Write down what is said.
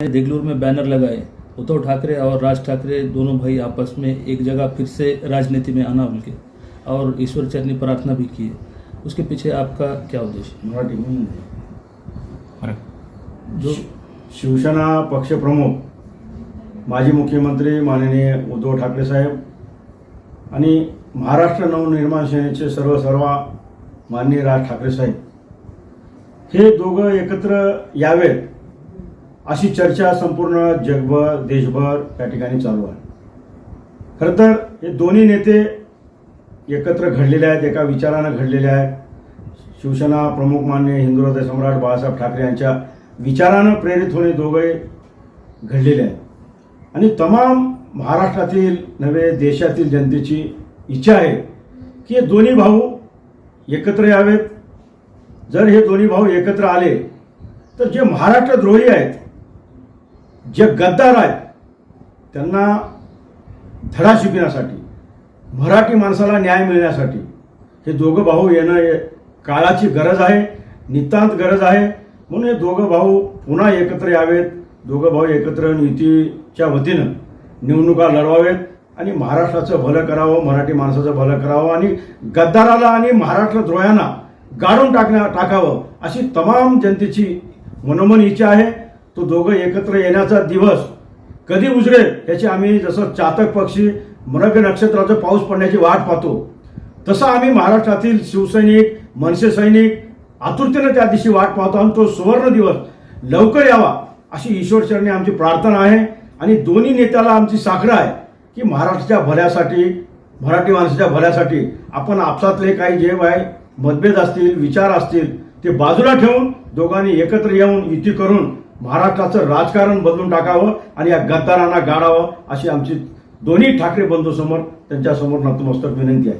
देगलूर में बैनर लगाए। उद्धव ठाकरे और राज ठाकरे दोनों भाई आपस में एक जगह फिर से राजनीति में आना उनके और ईश्वर चरणी प्रार्थना भी की उसके पीछे आपका क्या उद्देश्य? मराठी जो शिवसेना पक्ष प्रमुख माजी मुख्यमंत्री माननीय उद्धव ठाकरे साहेब आणि महाराष्ट्र नवनिर्माण सेनेचे सर्व सर्व माननीय राज ठाकरे साहेब हे दोघं एकत्र यावेत अशी चर्चा संपूर्ण जगभर देशभर या ठिकाणी चालू आहे. खरं तर हे दोन्ही नेते एकत्र घडलेले आहेत एका विचारानं घडलेले आहेत. शिवसेना प्रमुख मान्य हिंदू सम्राट बाळासाहेब ठाकरे यांच्या विचारानं प्रेरित होणे दोघे घडलेले आहेत. आणि तमाम महाराष्ट्रातील नव्हे देशातील जनतेची इच्छा आहे की हे दोन्ही भाऊ एकत्र यावेत. जर हे दोन्ही भाऊ एकत्र आले तर जे महाराष्ट्र द्रोही आहेत जे गद्दार आहेत त्यांना धडा शिकण्यासाठी मराठी माणसाला न्याय मिळण्यासाठी हे दोघं भाऊ येणं हे काळाची गरज आहे नितांत गरज आहे. म्हणून हे दोघं भाऊ पुन्हा एकत्र यावेत. दोघं भाऊ एकत्र युतीच्या वतीनं निवडणुका लढवावेत. आणि महाराष्ट्राचं भलं करावं मराठी माणसाचं भलं करावं आणि गद्दाराला आणि महाराष्ट्र द्रोह्यांना गाडून टाकण्या टाकावं अशी तमाम जनतेची मनोमन इच्छा आहे. तो दोघं एकत्र येण्याचा दिवस कधी उजळेल याची आम्ही जसं चातक पक्षी मृग नक्षत्राचं पाऊस पडण्याची वाट पाहतो तसं आम्ही महाराष्ट्रातील शिवसैनिक मनसे सैनिक आतुरतेनं त्या दिवशी वाट पाहतो. आणि तो सुवर्ण दिवस लवकर यावा अशी ईश्वरचरणी आमची प्रार्थना आहे. आणि दोन्ही नेत्याला आमची साखर आहे. की महाराष्ट्राच्या भल्यासाठी मराठी माणसाच्या भल्यासाठी आपण आपसातले काही जे आहे मतभेद असतील विचार असतील ते बाजूला ठेवून दोघांनी एकत्र येऊन युती करून महाराष्ट्राचं राजकारण बदलून टाकावं आणि या गद्दारांना गाडावं अशी आमची दोन्ही ठाकरे बंधूसमोर त्यांच्यासमोर नतमस्तक विनंती आहे.